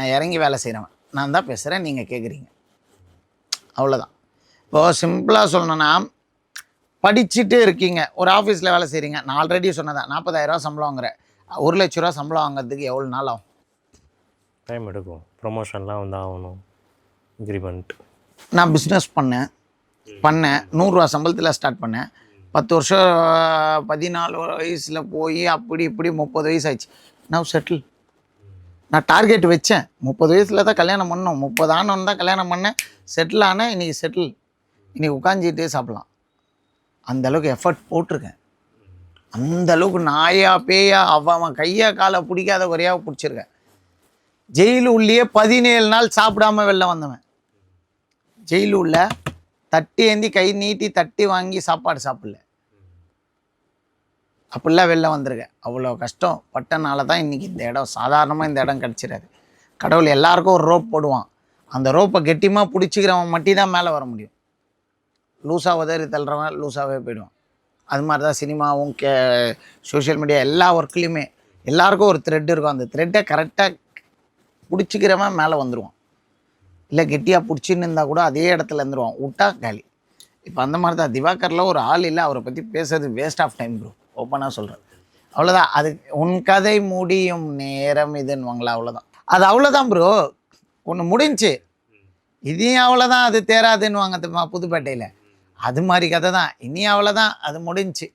நான் இறங்கி வேலை செய்கிறவன் நான் தான் பேசுகிறேன் நீங்கள் கேட்குறீங்க அவ்வளோதான் இப்போது சிம்பிளாக சொல்லணும்னா படிச்சுட்டு இருக்கீங்க. ஒரு ஆஃபீஸில் வேலை செய்கிறீங்க நான் ஆல்ரெடி சொன்னதான் நாற்பதாயிரரூவா சம்பளம் வாங்குறேன். ஒரு லட்ச ரூபா சம்பளம் வாங்குறதுக்கு எவ்வளோ நாள் ஆகும்? டைம் எடுக்கும். ப்ரொமோஷன்லாம் வந்து ஆகணும். இன்க்ரிமெண்ட் நான் பிஸ்னஸ் பண்ணேன். பண்ணேன். நூறுரூவா சம்பளத்தில் ஸ்டார்ட் பண்ணேன். பத்து வருஷம் பதினாலு வயசில் போய் அப்படி இப்படி முப்பது வயசு ஆயிடுச்சு. நான் செட்டில் நான் டார்கெட் வச்சேன். முப்பது வயசில் தான் கல்யாணம் பண்ணோம். முப்பது ஆனவன் தான் கல்யாணம் பண்ணேன். செட்டில் ஆனேன் இன்றைக்கி செட்டில் இன்றைக்கி உட்காந்துட்டே சாப்பிட்லாம். அந்தளவுக்கு எஃபர்ட் போட்டிருக்கேன். அந்தளவுக்கு நாயா பேயா அவன் அவன் கையை காலை பிடிக்காத குறையாக பிடிச்சிருக்கேன். ஜெயில் உள்ளே பதினேழு நாள் சாப்பிடாம வெளில வந்தவன். ஜெயில் உள்ள தட்டி ஏந்தி கை நீட்டி தட்டி வாங்கி சாப்பாடு சாப்பிடல. அப்படிலாம் வெளில வந்திருக்கேன் அவ்வளோ கஷ்டம். பட்டனால தான் இன்றைக்கி இந்த இடம் சாதாரணமாக இந்த இடம் கிடச்சிடாது. கடவுள் எல்லாருக்கும் ஒரு ரோப் போடுவான். அந்த ரோப்பை கெட்டியமாக பிடிச்சிக்கிறவன் மட்டும் தான் மேலே வர முடியும். லூஸாக உதறி தள்ளுறவன் லூஸாகவே போயிடுவான். அது மாதிரி தான் சினிமாவும் கே சோஷியல் மீடியா எல்லா ஒர்க்லேயுமே எல்லாருக்கும் ஒரு த்ரெட் இருக்கும். அந்த த்ரெட்டை கரெக்டாக பிடிச்சிக்கிறவன் மேலே வந்துடுவான் இல்லை கெட்டியாக பிடிச்சின்னு இருந்தால் கூட அதே இடத்துல இருந்துருவான். விட்டா காலி. இப்போ அந்த மாதிரி தான் திவாகரில் ஒரு ஆள் இல்லை. அவரை பற்றி பேசுறது வேஸ்ட் ஆஃப் டைம் ப்ரோ ஓப்பனாக சொல்கிறேன் அவ்வளோதான் அது உன் கதை முடியும் நேரம் இதுன்னுவாங்களா அவ்வளோதான் அது அவ்வளோதான் ப்ரோ ஒன்று முடிஞ்சுச்சு இதையும் அவ்வளோதான் அது தேராதுன்னுவாங்க தெரியுமா புதுப்பேட்டையில். அது மாதிரி கதை தான் இனி அவ்வளோதான் அது முடிஞ்சுச்சு